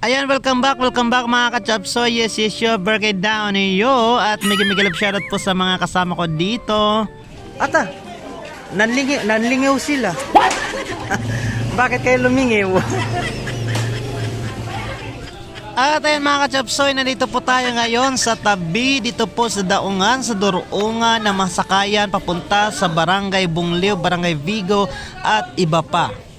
Ayan, welcome back, welcome back mga kachapso. Yes, yes, your birthday down yo. At may gimigilap shoutout po sa mga kasama ko dito. Ata, nanlingi, nanlingaw sila. What? Bakit kayo lumingiw? At ayun mga kachapsoy, nandito po tayo ngayon sa tabi dito po sa Daungan, sa Durungan na masakayan papunta sa Barangay Bungliw, Barangay Vigo at iba pa.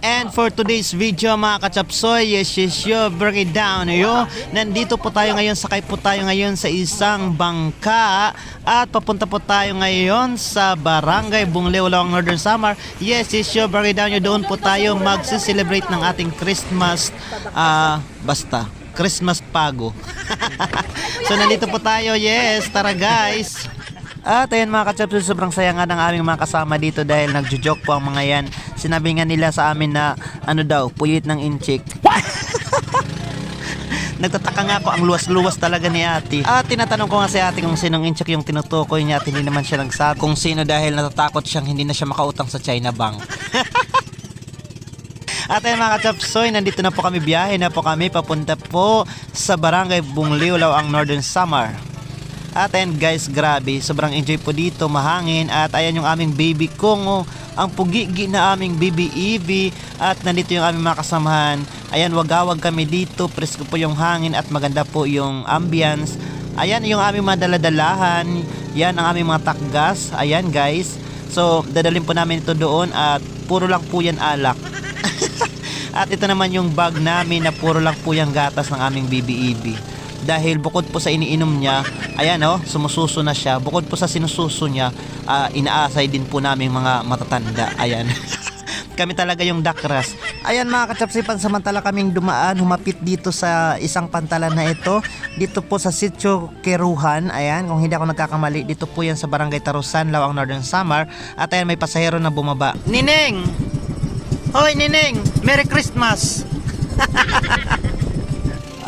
And for today's video mga kachapsoy, yes, yes, yo, break it down yo. Nandito po tayo ngayon, sakay po tayo ngayon sa isang bangka at papunta po tayo ngayon sa Barangay Bungliw, Long Northern Samar. Yes, yes, yo, break it down yo. Doon po tayo magsi-celebrate ng ating Christmas, ah, basta, Christmas pago. so nandito po tayo, yes, tara guys. At ayun mga kachapsul, sobrang saya nga ng aming mga kasama dito dahil nagjo-joke po ang mga yan. Sinabi nga nila sa amin na ano daw, puyit ng inchik. Nagtataka nga ako ang luwas-luwas talaga ni ate. At tinatanong ko nga si ate kung sinong inchik yung tinutukoy niya at hindi naman siya nagsabi kung sino dahil natatakot siyang hindi na siya makautang sa China Bank. At ayun mga kachapsoy, nandito na po kami biyahe na po kami papunta po sa Barangay Bungliw, ang Northern Samar. At guys, grabe, sobrang enjoy po dito, mahangin at ayan yung aming baby kong oh, ang pugigi na aming baby Evie at nandito yung aming mga kasamahan. Ayan, wagawag kami dito, presko po yung hangin at maganda po yung ambience. Ayan yung aming mga daladalahan, yan ang aming mga takgas, ayan guys. So, dadalhin po namin ito doon at puro lang po yan alak. At ito naman yung bag namin na puro lang po yung gatas ng aming BBEB. Dahil bukod po sa iniinom niya, ayan oh, sumususo na siya. Bukod po sa sinususo niya, ah, inaasay din po namin mga matatanda. Ayan. kami talaga yung dakras. Ayan mga katsapsipan, samantala kaming dumaan, humapit dito sa isang pantalan na ito. Dito po sa Sitio Keruhan, ayan, kung hindi ako nagkakamali, dito po yan sa Barangay Tarusan, Lawang Northern Samar. At ayan, may pasahero na bumaba. Nineng! Hoy, Nineng! Merry Christmas!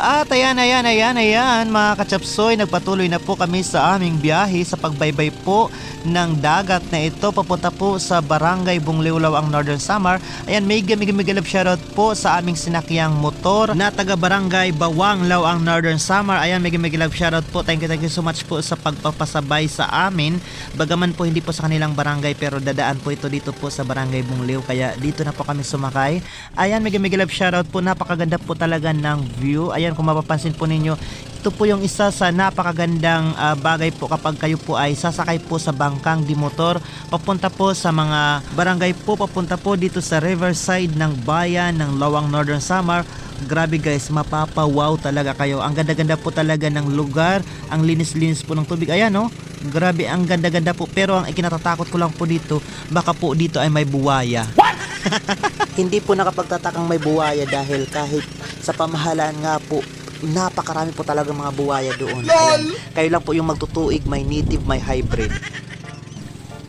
At ayan, ayan, ayan, ayan, mga katsapsoy, nagpatuloy na po kami sa aming biyahe sa pagbaybay po ng dagat na ito papunta po sa Barangay Bungliwlaw ang Northern Samar. Ayan, may gamig-gamig shoutout po sa aming sinakyang motor na taga Barangay Bawanglaw ang Northern Samar. Ayan, may gamig shoutout po. Thank you, thank you so much po sa pagpapasabay sa amin. Bagaman po hindi po sa kanilang barangay pero dadaan po ito dito po sa Barangay Bungliw kaya dito na po kami sumakay. Ayan, may gamig shoutout po. Napakaganda po talaga ng view. Ayan, kung mapapansin po ninyo, ito po yung isa sa napakagandang ah, bagay po kapag kayo po ay sasakay po sa bangkang di motor papunta po sa mga barangay po papunta po dito sa riverside ng bayan ng Lawang Northern Samar. Grabe guys mapapawaw talaga kayo. Ang ganda-ganda po talaga ng lugar ang linis-linis po ng tubig. Ayan no grabe ang ganda-ganda po. Pero ang ikinatatakot ko lang po dito baka po dito ay may buwaya. Hindi po nakapagtatakang may buwaya dahil kahit sa pamahalaan nga po napakarami po talaga mga buwaya doon. Ayan. Kayo lang po yung magtutuig, may native, may hybrid.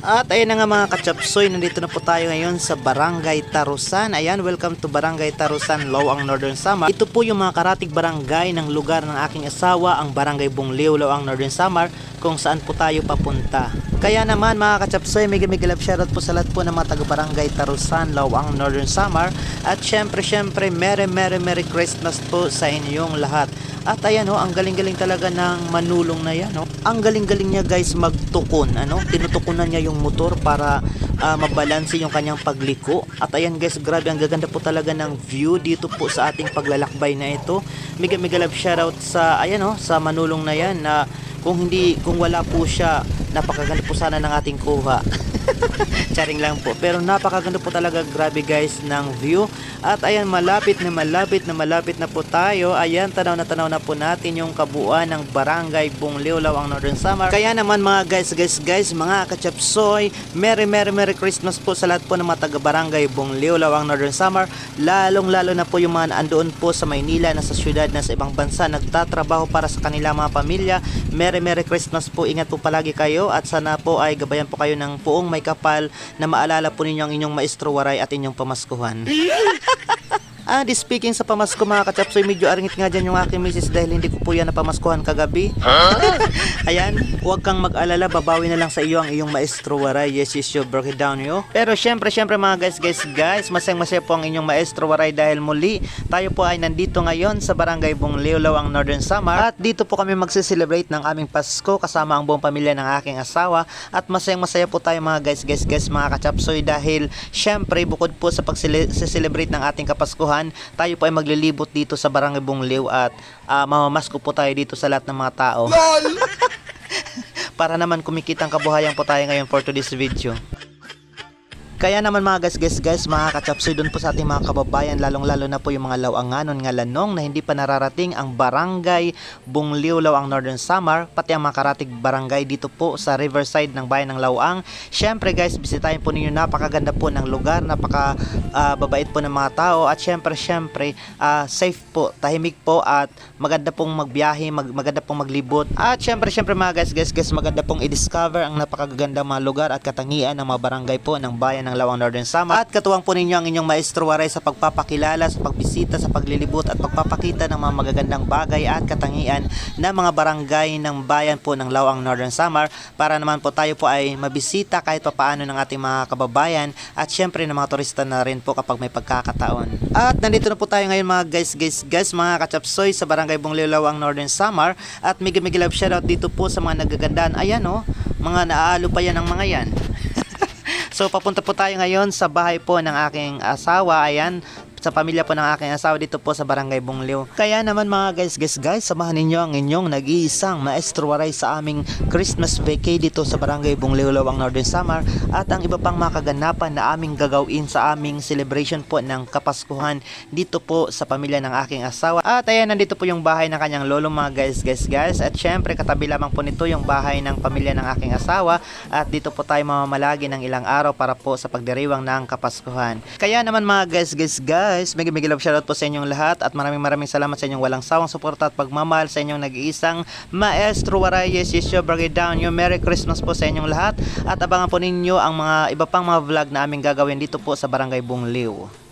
At ayun na nga mga kachapsoy, nandito na po tayo ngayon sa Barangay Tarusan. Ayan, welcome to Barangay Tarusan, Lawang Northern Samar. Ito po yung mga karatig barangay ng lugar ng aking asawa, ang Barangay Bungliw, Lawang Northern Samar, kung saan po tayo papunta. Kaya naman mga kachapsoy, may gamigilap shoutout po sa lahat po ng mga taga Barangay Tarusan, Lawang Northern Samar. At syempre, syempre, Merry, Merry, Merry Christmas po sa inyong lahat. At ayan ho, ang galing-galing talaga ng manulong na yan. Ho. Ang galing-galing niya guys magtukon. Ano? Tinutukunan niya yung motor para ah, mabalanse yung kanyang pagliko. At ayan guys, grabe ang gaganda po talaga ng view dito po sa ating paglalakbay na ito. Mega mega love shoutout sa ayan ho, sa manulong na yan na kung hindi kung wala po siya napakaganda po sana ng ating kuha. Charing lang po. Pero napakaganda po talaga grabe guys ng view. At ayan malapit na malapit na malapit na po tayo. Ayan tanaw na tanaw na po natin yung kabuuan ng barangay Bungliw ang Northern Samar. Kaya naman mga guys guys guys mga kachapsoy Merry Merry Merry Christmas po sa lahat po ng mga taga barangay Bungliw ang Northern Samar. Lalong lalo na po yung mga andoon po sa Maynila na sa syudad na sa ibang bansa nagtatrabaho para sa kanila mga pamilya. Merry Merry Christmas po. Ingat po palagi kayo at sana po ay gabayan po kayo ng puong may kapal na maalala po ninyo ang inyong maestro waray at inyong pamaskuhan And speaking sa pamasko mga kachapsoy, medyo arngit nga dyan yung aking misis dahil hindi ko po yan napamaskuhan kagabi. Ayan, huwag kang mag-alala, babawi na lang sa iyo ang iyong maestro Waray. Yes, yes, you broke it down yo. Pero syempre, syempre mga guys, guys, guys, masayang masaya po ang inyong maestro Waray dahil muli, tayo po ay nandito ngayon sa Barangay Bungliulaw, ang Northern Samar. At dito po kami magse-celebrate ng aming Pasko kasama ang buong pamilya ng aking asawa. At masayang masaya po tayo mga guys, guys, guys, mga kachapsoy dahil syempre, bukod po sa pag-celebrate ng ating Kapaskuhan, tayo po ay maglilibot dito sa Barangay Bungliw at ah, mamamasko po tayo dito sa lahat ng mga tao. para naman kumikitang kabuhayan po tayo ngayon for today's video. Kaya naman mga guys, guys, guys, mga kachapsoy doon po sa ating mga kababayan, lalong-lalo na po yung mga lawanganon nga lanong na hindi pa nararating ang barangay Bungliulaw ang Northern Samar, pati ang mga karatig barangay dito po sa riverside ng bayan ng Lawang. Syempre guys, bisitahin po ninyo, napakaganda po ng lugar, napaka ah, babait po ng mga tao at syempre, syempre, ah, safe po, tahimik po at maganda pong magbiyahe, mag, maganda pong maglibot. At syempre, syempre mga guys, guys, guys, maganda pong i-discover ang napakaganda mga lugar at katangian ng mga barangay po ng bayan ng Lawang Northern Samar. At katuwang po ninyo ang inyong maestro Waray sa pagpapakilala, sa pagbisita, sa paglilibot at pagpapakita ng mga magagandang bagay at katangian ng mga barangay ng bayan po ng Lawang Northern Samar para naman po tayo po ay mabisita kahit papaano ng ating mga kababayan at syempre ng mga turista na rin po kapag may pagkakataon. At nandito na po tayo ngayon mga guys, guys, guys, mga kachapsoy sa barangay Bunglilaw ang Northern Samar at mega mega love shoutout dito po sa mga nagagandaan. Ayan oh, mga naalo pa yan ang mga yan. So papunta po tayo ngayon sa bahay po ng aking asawa. Ayan, sa pamilya po ng aking asawa dito po sa Barangay Bungliw. Kaya naman mga guys, guys, guys, samahan ninyo ang inyong nag-iisang maestro waray sa aming Christmas vacay dito sa Barangay Bungliw, Lawang Northern Samar at ang iba pang mga kaganapan na aming gagawin sa aming celebration po ng Kapaskuhan dito po sa pamilya ng aking asawa. At ayan, nandito po yung bahay ng kanyang lolo mga guys, guys, guys. At syempre, katabi lamang po nito yung bahay ng pamilya ng aking asawa at dito po tayo mamamalagi ng ilang araw para po sa pagdiriwang ng Kapaskuhan. Kaya naman mga guys, guys, guys, mega mega love shoutout po sa inyong lahat at maraming maraming salamat sa inyong walang sawang suporta at pagmamahal sa inyong nag-iisang Maestro Warayes Yesyo Brigade Down. Yung Merry Christmas po sa inyong lahat at abangan po ninyo ang mga iba pang mga vlog na aming gagawin dito po sa Barangay Bungliw.